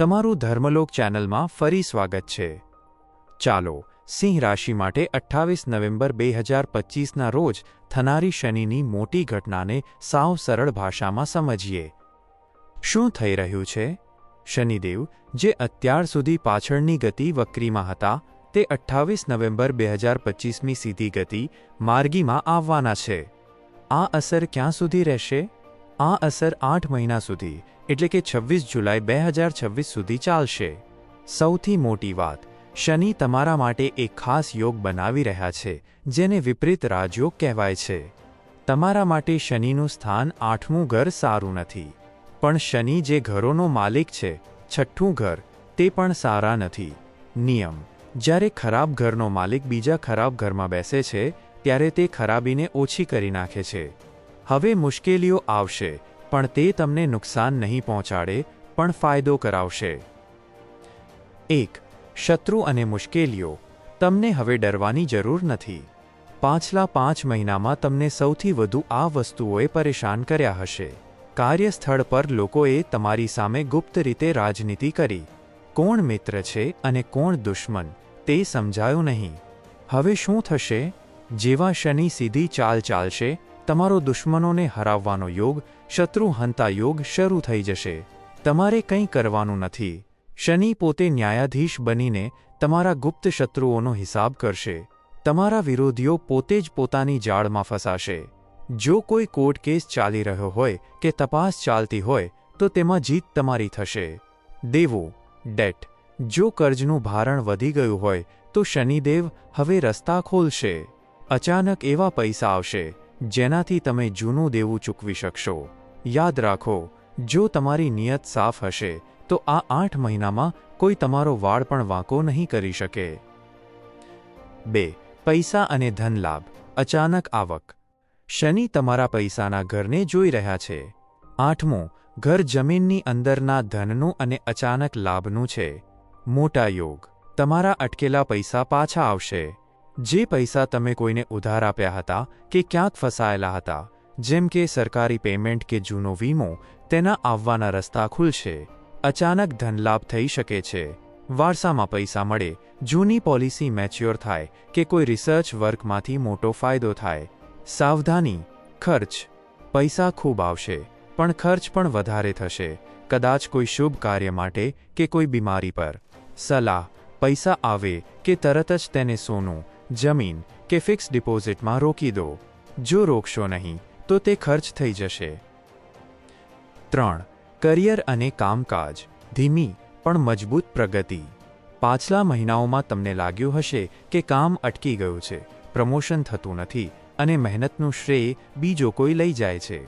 તમારું ધર્મલોક ચેનલમાં ફરી સ્વાગત છે. ચાલો, સિંહ રાશિ માટે અઠ્ઠાવીસ નવેમ્બર બે હજાર પચીસના રોજ થનારી શનિની મોટી ઘટનાને સાવ સરળ ભાષામાં સમજીએ. શું થઈ રહ્યું છે? શનિદેવ, જે અત્યાર સુધી પાછળની ગતિ વક્રીમાં હતા, તે અઠ્ઠાવીસ નવેમ્બર બે હજાર પચીસમી સીધી ગતિ માર્ગીમાં આવવાના છે. આ અસર ક્યાં સુધી રહેશે? આ અસર આઠ મહિના સુધી, એટલે કે છવ્વીસ જુલાઈ બે હજાર છવ્વીસ સુધી ચાલશે. સૌથી મોટી વાત, શનિ તમારા માટે એક ખાસ યોગ બનાવી રહ્યા છે, જેને વિપરીત રાજયોગ કહેવાય છે. તમારા માટે શનિનું સ્થાન આઠમું ઘર સારું નથી. પણ શનિ જે ઘરોનો માલિક છે, છઠ્ઠું ઘર, તે પણ સારા નથી. નિયમ, જ્યારે ખરાબ ઘરનો માલિક બીજા ખરાબ ઘરમાં બેસે છે, ત્યારે તે ખરાબીને ઓછી કરી નાખે છે. હવે મુશ્કેલીઓ આવશે, પણ તે તમને નુકસાન નહીં પહોંચાડે, પણ ફાયદો કરાવશે. એક, શત્રુ અને મુશ્કેલીઓ. તમને હવે ડરવાની જરૂર નથી. પાછલા પાંચ મહિનામાં તમને સૌથી વધુ આ વસ્તુઓએ પરેશાન કર્યા હશે. કાર્યસ્થળ પર લોકોએ તમારી સામે ગુપ્ત રીતે રાજનીતિ કરી. કોણ મિત્ર છે અને કોણ દુશ્મન, તે સમજાયું નહીં. હવે શું થશે? જેવા શનિ સીધી ચાલ ચાલશે તમારો દુશ્મનોને હરાવવાનો યોગ, શત્રુ હંતા યોગ શરૂ થઈ જશે. તમારે કંઈ કરવાનું નથી. શનિ પોતે ન્યાયાધીશ બનીને તમારા ગુપ્ત શત્રુઓનો હિસાબ કરશે. તમારા વિરોધીઓ પોતે જ પોતાની જાળમાં ફસાશે. જો કોઈ કોર્ટ કેસ ચાલી રહ્યો હોય કે તપાસ ચાલતી હોય, તો તેમાં જીત તમારી થશે. દેવું, ડેટ. જો કર્જનું ભારણ વધી ગયું હોય, તો શનિદેવ હવે રસ્તા ખોલશે. અચાનક એવા પૈસા આવશે. જેનાથી તમે જૂનું દેવું ચૂકવી શકશો. યાદ રાખો, જો તમારી નિયત સાફ હશે, તો આ આઠ મહિનામાં કોઈ તમારો વાળ પણ વાંકો નહીં કરી શકે. બે, પૈસા અને ધન લાભ. અચાનક આવક. શનિ તમારા પૈસાના ઘરને જોઈ રહ્યા છે. આઠમું, ઘર જમીનની અંદરના ધનનું અને અચાનક લાભનું છે. મોટા યોગ. તમારા અટકેલા પૈસા પાછા આવશે. જે પૈસા તમે કોઈને ઉધાર આપ્યા હતા કે ક્યાંક ફસાયેલા હતા, જેમ કે સરકારી પેમેન્ટ કે જૂનો વીમો, તેના આવવાના રસ્તા ખુલશે. અચાનક ધનલાભ થઈ શકે છે. વારસામાં પૈસા મળે. જૂની પોલિસી મેચ્યોર થાય કે કોઈ રિસર્ચ વર્કમાંથી મોટો ફાયદો થાય. સાવધાની, ખર્ચ. પૈસા ખૂબ આવશે, પણ ખર્ચ પણ વધારે થશે. કદાચ કોઈ શુભ કાર્ય માટે કે કોઈ બીમારી પર. સલાહ, પૈસા આવે કે તરત જ તેને સોનું જમીન કે ફિક્સ ડિપોઝિટમાં રોકી દો. જો રોકશો નહીં, તો તે ખર્ચ થઈ જશે. ત્રણ, કરિયર અને કામકાજ. ધીમી, પણ મજબૂત પ્રગતિ. પાછલા મહિનાઓમાં તમને લાગ્યું હશે કે કામ અટકી ગયું છે, પ્રમોશન થતું નથી અને મહેનતનું શ્રેય બીજો કોઈ લઈ જાય છે.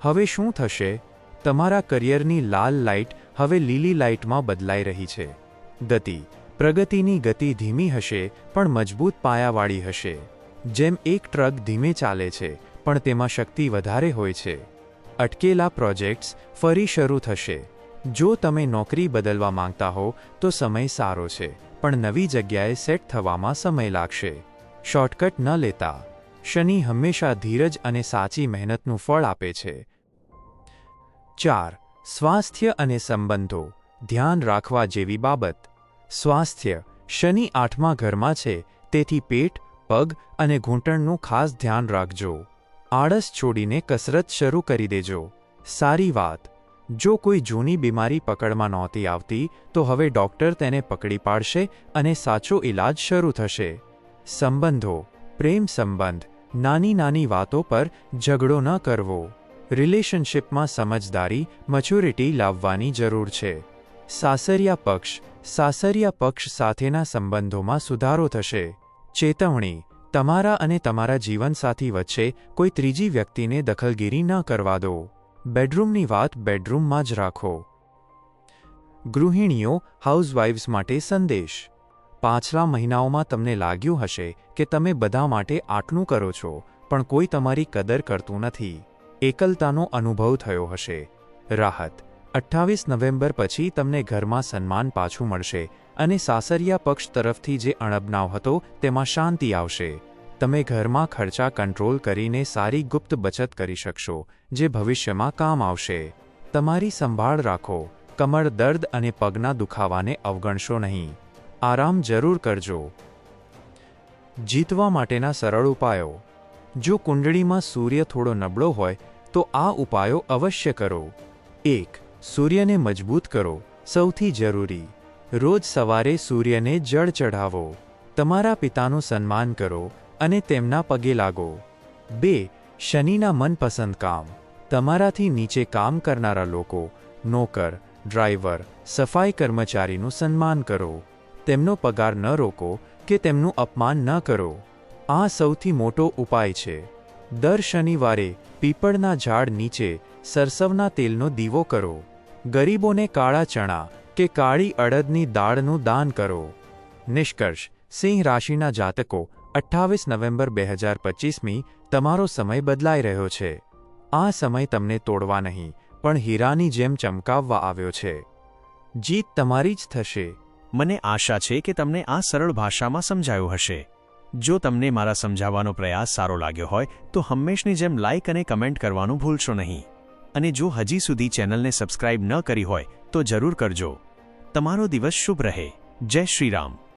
હવે શું થશે? તમારા કરિયરની લાલ લાઇટ હવે લીલી લાઇટમાં બદલાઈ રહી છે. ગતિ. પ્રગતિની ગતિ ધીમી હશે, પણ મજબૂત પાયાવાળી હશે. જેમ એક ટ્રક ધીમે ચાલે છે, પણ તેમાં શક્તિ વધારે હોય છે. અટકેલા પ્રોજેક્ટ્સ ફરી શરૂ થશે. જો તમે નોકરી બદલવા માંગતા હો, તો સમય સારો છે, પણ નવી જગ્યાએ સેટ થવામાં સમય લાગશે. શોર્ટકટ ન લેતા. શનિ હંમેશા ધીરજ અને સાચી મહેનતનું ફળ આપે છે. ચાર. સ્વાસ્થ્ય અને સંબંધો. ધ્યાન રાખવા જેવી બાબત. સ્વાસ્થ્ય, શનિ આઠમા ઘરમાં છે, તેથી પેટ, પગ અને ઘૂંટણનું ખાસ ધ્યાન રાખજો. આળસ છોડીને કસરત શરૂ કરી દેજો. સારી વાત. જો કોઈ જૂની બીમારી પકડમાં નહોતી આવતી, તો હવે ડૉક્ટર તેને પકડી પાડશે અને સાચો ઇલાજ શરૂ થશે. સંબંધો. પ્રેમ સંબંધ. નાની નાની વાતો પર ઝઘડો ન કરવો. રિલેશનશિપમાં સમજદારી મચ્યોરિટી લાવવાની જરૂર છે. સાસરિયા પક્ષ સાસરિયા પક્ષ સાથેના સંબંધોમાં સુધારો થશે. ચેતવણી, તમારા અને તમારા જીવનસાથી વચ્ચે કોઈ ત્રીજી વ્યક્તિને દખલગીરી ન કરવા દો. બેડરૂમની વાત બેડરૂમમાં જ રાખો. ગૃહિણીઓ, હાઉસવાઇવ્સ માટે સંદેશ. પાછલા મહિનાઓમાં તમને લાગ્યું હશે કે તમે બધા માટે આટલું કરો છો, પણ કોઈ તમારી કદર કરતું નથી. એકલતાનો અનુભવ થયો હશે. રાહત. અઠ્ઠાવીસ નવેમ્બર પછી તમને ઘરમાં સન્માન પાછું મળશે અને સાસરિયા પક્ષ તરફથી જે અણબનાવ હતો તેમાં શાંતિ આવશે. તમે ઘરમાં ખર્ચા કંટ્રોલ કરીને સારી ગુપ્ત બચત કરી શકશો, જે ભવિષ્યમાં કામ આવશે. તમારી સંભાળ રાખો કમર દર્દ અને પગના દુખાવાને અવગણશો નહીં. આરામ જરૂર કરજો. જીતવા માટેના સરળ ઉપાયો. જો કુંડળીમાં સૂર્ય થોડો નબળો હોય, તો આ ઉપાયો અવશ્ય કરો. એક સૂર્યને મજબૂત કરો. સૌથી જરૂરી, રોજ સવારે સૂર્યને જળ ચઢાવો. તમારા પિતાનું સન્માન કરો અને તેમના પગે લાગો. બે, શનિના મનપસંદ કામ. તમારાથી નીચે કામ કરનારા લોકો, નોકર, ડ્રાઈવર, સફાઈ કર્મચારીનું સન્માન કરો. તેમનો પગાર ન રોકો કે તેમનું અપમાન ન કરો. આ સૌથી મોટો ઉપાય છે. દર શનિવારે પીપળના ઝાડ નીચે સરસવના તેલનો દીવો કરો. ગરીબોને કાળા ચણા કે કાળી અડદની દાળનું દાન કરો. નિષ્કર્ષ, સિંહ રાશિના જાતકો, અઠ્ઠાવીસ નવેમ્બર બે હજાર પચીસમી, તમારો સમય બદલાઈ રહ્યો છે. આ સમય તમને તોડવા નહીં, પણ હીરાની જેમ ચમકાવવા આવ્યો છે. જીત તમારી જ થશે. મને આશા છે કે તમને આ સરળ ભાષામાં સમજાયું હશે. જો તમને મારા સમજાવવાનો પ્રયાસ સારો લાગ્યો હોય, તો હંમેશની જેમ લાઇક અને કમેન્ટ કરવાનું ભૂલશો નહીં. અને જો હજી સુધી ચેનલને સબસ્ક્રાઇબ ન કરી હોય, તો જરૂર કરજો. તમારો દિવસ શુભ રહે. જય શ્રી રામ.